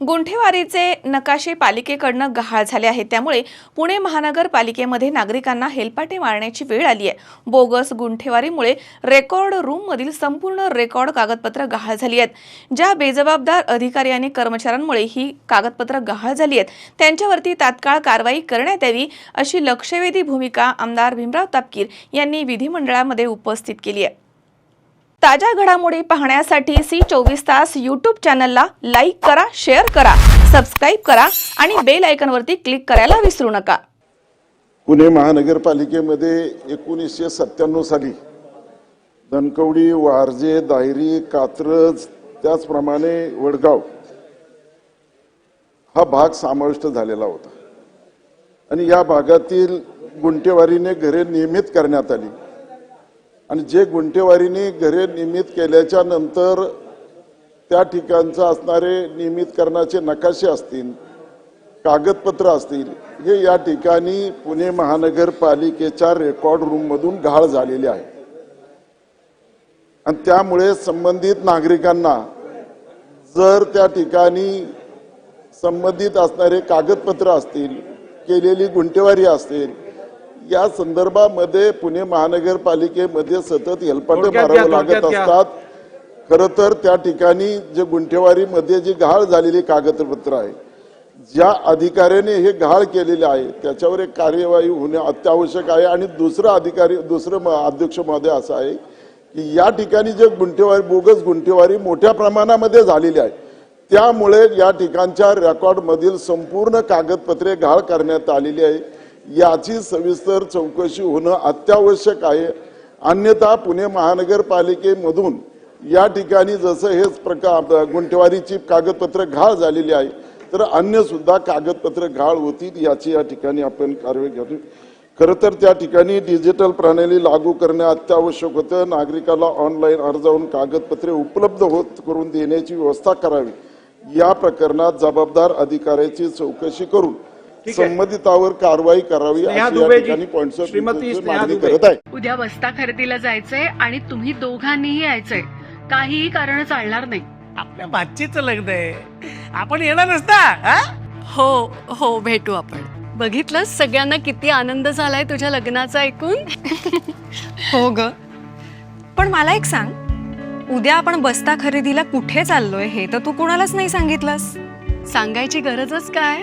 गुंठेवारीचे नकाशे पालिकेकडनं गहाळ झाले आहेत. त्यामुळे पुणे महानगरपालिकेमध्ये नागरिकांना हेलपाटे मारण्याची वेळ आली आहे. बोगस गुंठेवारीमुळे रेकॉर्ड रूममधील संपूर्ण रेकॉर्ड कागदपत्र गहाळ झाली आहेत. ज्या बेजबाबदार अधिकारी आणि कर्मचाऱ्यांमुळे ही कागदपत्र गहाळ झाली आहेत त्यांच्यावरती तात्काळ कारवाई करण्यात यावी अशी लक्षवेधी भूमिका आमदार भीमराव तापकीर यांनी विधिमंडळामध्ये उपस्थित केली आहे. ताज्या घडामोडी पाहण्यासाठी सी चोवीस तास यूट्यूब चॅनलला लाईक करा शेअर करा सबस्क्राईब करा आणि बेल आयकनवरती क्लिक करायला विसरू नका. पुणे महानगरपालिकेमध्ये एकोणीसशे सत्त्याण्णव साली धनकवडी वारजे दायरी कात्रज त्याचप्रमाणे वडगाव हा भाग समाविष्ट झालेला होता. आणि या भागातील गुंटेवारीने घरे नियमित करण्यात आली. आणि जे गुंटेवारीने घरे नियमित केल्याच्यानंतर त्या ठिकाणचं असणारे नियमितकरणाचे नकाशे असतील कागदपत्र असतील हे या ठिकाणी पुणे महानगरपालिकेच्या रेकॉर्ड रूममधून घाळ झालेले आहे. आणि त्यामुळे संबंधित नागरिकांना जर त्या ठिकाणी संबंधित असणारे कागदपत्र असतील केलेली गुंटेवारी असतील या संदर्भामध्ये पुणे महानगरपालिकेमध्ये सतत हेलपाटे मारावे लागत. असतात. खरं तर त्या ठिकाणी जे गुंठेवारीमध्ये जी गहाळ झालेली कागदपत्र आहे ज्या अधिकाऱ्याने हे गहाळ केलेले आहे त्याच्यावर एक कार्यवाही होणे अत्यावश्यक आहे. आणि दुसरं अधिकारी दुसरं अध्यक्ष महोदय असं आहे की या ठिकाणी जे गुंठेवारी बोगस गुंठेवारी मोठ्या प्रमाणामध्ये झालेली आहे त्यामुळे या ठिकाणच्या रेकॉर्डमधील संपूर्ण कागदपत्रे गहाळ करण्यात आलेली आहे. याची सविस्तर चौकशी होणं अत्यावश्यक आहे. अन्यथा पुणे महानगरपालिकेमधून या ठिकाणी जसं हेच प्रकार गुंठेवारीची कागदपत्र घाळ झालेली आहे तर अन्य सुद्धा कागदपत्र घाळ होतील याची या ठिकाणी आपण कारवाई घ्यावी खरं तर त्या ठिकाणी डिजिटल प्रणाली लागू करणे अत्यावश्यक होतं. नागरिकाला ऑनलाईन अर्जावून कागदपत्रे उपलब्ध होत करून देण्याची व्यवस्था करावी. या प्रकरणात जबाबदार अधिकाऱ्याची चौकशी करून संबंधितावर कारवाई करावी श्रीमती मागणी. करत आहे. उद्या बस्ता खरेदीला जायचंय आणि तुम्ही दोघांनीही यायचंय. काहीही कारण चालणार नाही. आपल्या भाचीचं लग्न आहे. आपण येणार नसता हा? हो हो भेटू आपण. बघितलं सगळ्यांना किती आनंद झालाय तुझ्या लग्नाचा ऐकून? हो ग. पण मला एक सांग. उद्या आपण बस्ता खरेदीला कुठे चाललोय हे तर तू कुणालाच नाही सांगितलंस. सांगायची गरजच काय?